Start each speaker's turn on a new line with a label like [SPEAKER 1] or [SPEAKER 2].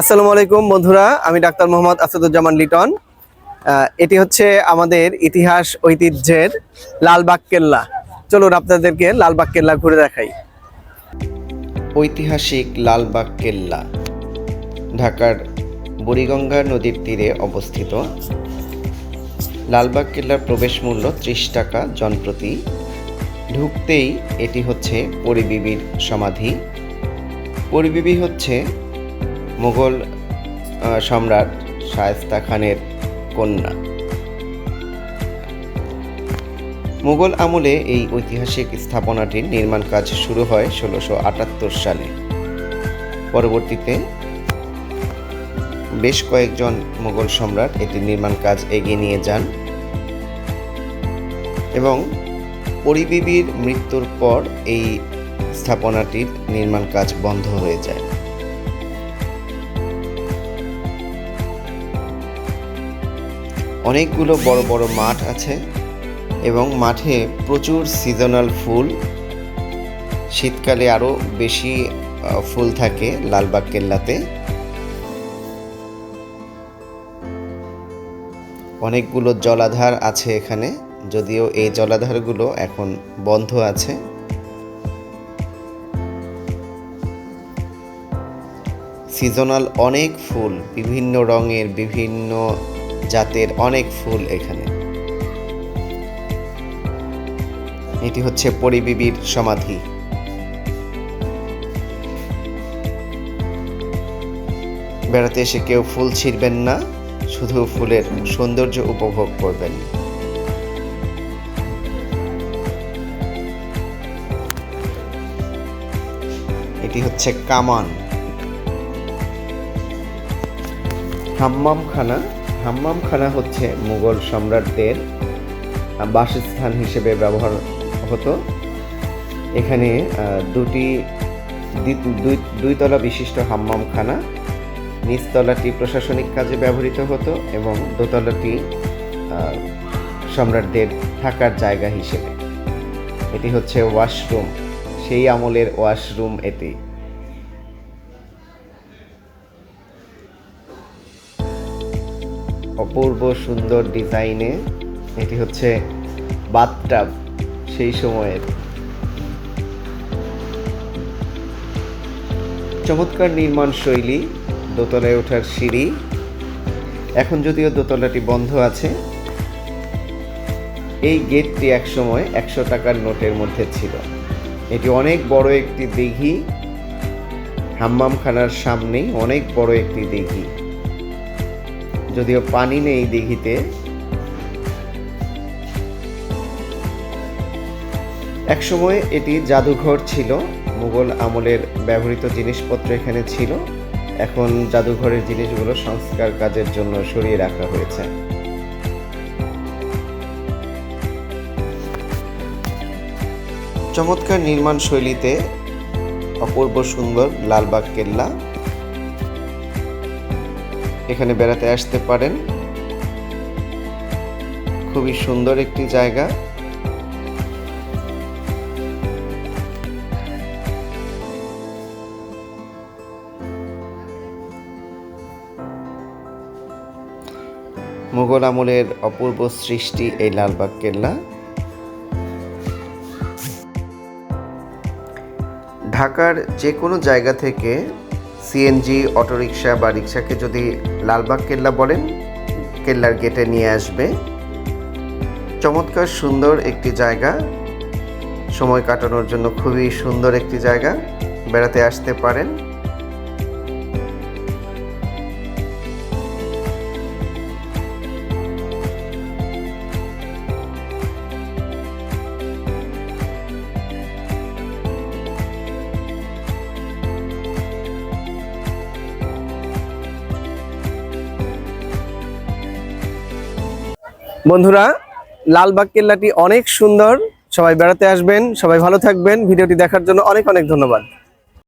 [SPEAKER 1] আসসালামু আলাইকুম, বন্ধুরা। আমি ডাক্তার মোহাম্মদ আসাদুজ্জামান লিটন। এটি হচ্ছে আমাদের ইতিহাস ঐতিহ্যের লালবাগ কেল্লা। চলুন আপনাদেরকে লালবাগ কেল্লা ঘুরে দেখাই।
[SPEAKER 2] ঐতিহাসিক লালবাগ কেল্লা, ঢাকার বুড়িগঙ্গা নদীর তীরে অবস্থিত। লালবাগ কেল্লার প্রবেশ মূল্য ত্রিশ টাকা জনপ্রতি। ঢুকতেই এটি হচ্ছে পরিবিবির সমাধি। পরিবিবি হচ্ছে মুঘল সম্রাট শায়েস্তা খানের কন্যা। মুঘল আমলে এই ঐতিহাসিক স্থাপনাটির নির্মাণ কাজ শুরু হয় ষোলোশো আটাত্তর সালে। পরবর্তীতে বেশ কয়েকজন মুঘল সম্রাট এটির নির্মাণ কাজ এগিয়ে নিয়ে যান এবং পরিবিবির মৃত্যুর পর এই স্থাপনাটির নির্মাণ কাজ বন্ধ হয়ে যায়। অনেকগুলো বড় বড় মাঠ আছে এবং মাঠে প্রচুর সিজনাল ফুল। শীতকালে আরও বেশি ফুল থাকে লালবাগ কেল্লাতে। অনেকগুলো জলাধার আছে এখানে, যদিও এই জলাধারগুলো এখন বন্ধ আছে। সিজনাল অনেক ফুল, বিভিন্ন রঙের, বিভিন্ন জাতের অনেক ফুল এখানে। এটি হচ্ছে পরিবিবির সমাধি। বেড়াতে এসে কেউ ফুল ছিঁড়বেন না, শুধু ফুলের সৌন্দর্য উপভোগ করবেন। এটি হচ্ছে কামান। হাম্মামখানা হাম্মামখানা হচ্ছে মুঘল সম্রাটদের বাসস্থান হিসেবে ব্যবহার হতো। এখানে দুটি দুইতলা বিশিষ্ট হাম্মামখানা নিচতলাটি প্রশাসনিক কাজে ব্যবহৃত হতো এবং দোতলাটি সম্রাটদের থাকার জায়গা হিসেবে। এটি হচ্ছে ওয়াশরুম। সেই আমলের ওয়াশরুম এটি। অপূর্ব সুন্দর ডিজাইনে এটি হচ্ছে বাথটাব সেই সময়ের। চমৎকার নির্মাণ শৈলী, দোতলায় ওঠার সিঁড়ি। এখন যদিও দোতলাটি বন্ধ আছে, এই গেটটি একসময় একশো টাকার নোটের মধ্যে ছিল। এটি অনেক বড় একটি দিঘি, হাম্মামখানার সামনেই অনেক বড় একটি দিঘি। যদিও পানি নেই দিঘিতে একসময় এটি জাদুঘর ছিল, মুঘল আমলের ব্যবহৃত জিনিসপত্র এখানে ছিল। এখন জাদুঘরের জিনিসগুলো সংস্কার কাজের জন্য সরিয়ে রাখা হয়েছে। চমৎকার নির্মাণ শৈলীতে অপূর্ব সুন্দর লালবাগ কেল্লা এখানে বেড়াতে আসতে পারেন। খুবই সুন্দর একটি জায়গা। মুঘল আমলের অপূর্ব সৃষ্টি এই লালবাগ কেল্লা। ঢাকার যে কোনো জায়গা থেকে সিএনজি অটোরিকশা বা রিক্সাকে যদি লালবাগ কেল্লা বলেন, কেল্লার গেটে নিয়ে আসবে। চমৎকার সুন্দর একটি জায়গা। সময় কাটানোর জন্য খুবই সুন্দর একটি জায়গা। বেড়াতে আসতে পারেন।
[SPEAKER 1] বন্ধুরা লালবাগ কেল্লাটি অনেক সুন্দর। সবাই বেড়াতে আসবেন, সবাই ভালো থাকবেন। ভিডিওটি দেখার জন্য অনেক অনেক ধন্যবাদ।